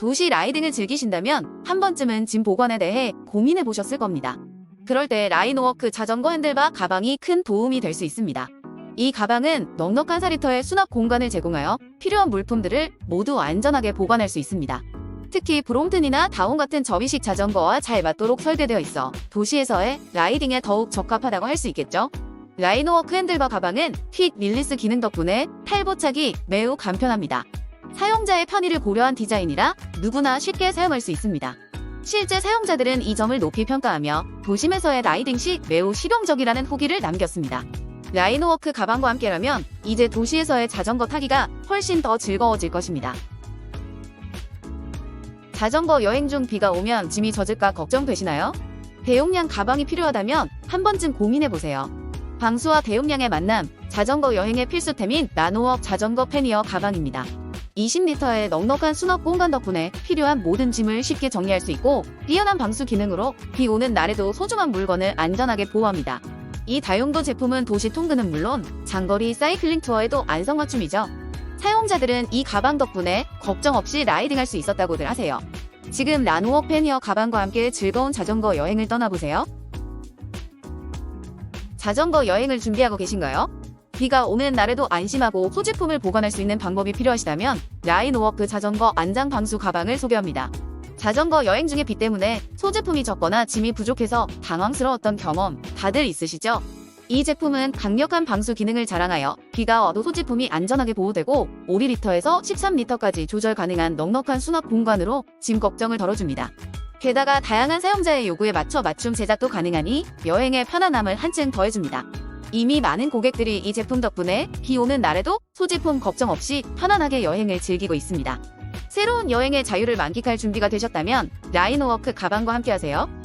도시 라이딩을 즐기신다면 한 번쯤은 짐 보관에 대해 고민해 보셨을 겁니다. 그럴 때 라이노워크 자전거 핸들바 가방이 큰 도움이 될 수 있습니다. 이 가방은 넉넉한 4리터의 수납 공간을 제공하여 필요한 물품들을 모두 안전하게 보관할 수 있습니다. 특히 브롬튼이나 다운 같은 접이식 자전거와 잘 맞도록 설계되어 있어 도시에서의 라이딩에 더욱 적합하다고 할 수 있겠죠. 라이노워크 핸들바 가방은 핏 릴리스 기능 덕분에 탈부착이 매우 간편합니다. 사용자의 편의를 고려한 디자인이라 누구나 쉽게 사용할 수 있습니다. 실제 사용자들은 이 점을 높이 평가하며 도심에서의 라이딩 시 매우 실용적이라는 후기를 남겼습니다. 라이노워크 가방과 함께라면 이제 도시에서의 자전거 타기가 훨씬 더 즐거워질 것입니다. 자전거 여행 중 비가 오면 짐이 젖을까 걱정되시나요? 대용량 가방이 필요하다면 한 번쯤 고민해보세요. 방수와 대용량의 만남, 자전거 여행의 필수템인 나노웍 자전거 패니어 가방입니다. 20리터의 넉넉한 수납 공간 덕분에 필요한 모든 짐을 쉽게 정리할 수 있고 뛰어난 방수 기능으로 비 오는 날에도 소중한 물건을 안전하게 보호합니다. 이 다용도 제품은 도시 통근은 물론 장거리 사이클링 투어에도 안성맞춤이죠. 사용자들은 이 가방 덕분에 걱정 없이 라이딩할 수 있었다고들 하세요. 지금 나노웍 패니어 가방과 함께 즐거운 자전거 여행을 떠나보세요. 자전거 여행을 준비하고 계신가요? 비가 오는 날에도 안심하고 소지품을 보관할 수 있는 방법이 필요하시다면 라인워크 자전거 안장 방수 가방을 소개합니다. 자전거 여행 중에 비 때문에 소지품이 적거나 짐이 부족해서 당황스러웠던 경험 다들 있으시죠? 이 제품은 강력한 방수 기능을 자랑하여 비가 와도 소지품이 안전하게 보호되고 5리터에서 13리터까지 조절 가능한 넉넉한 수납 공간으로 짐 걱정을 덜어줍니다. 게다가 다양한 사용자의 요구에 맞춰 맞춤 제작도 가능하니 여행의 편안함을 한층 더해줍니다. 이미 많은 고객들이 이 제품 덕분에 비 오는 날에도 소지품 걱정 없이 편안하게 여행을 즐기고 있습니다. 새로운 여행의 자유를 만끽할 준비가 되셨다면 라인워크 가방과 함께하세요.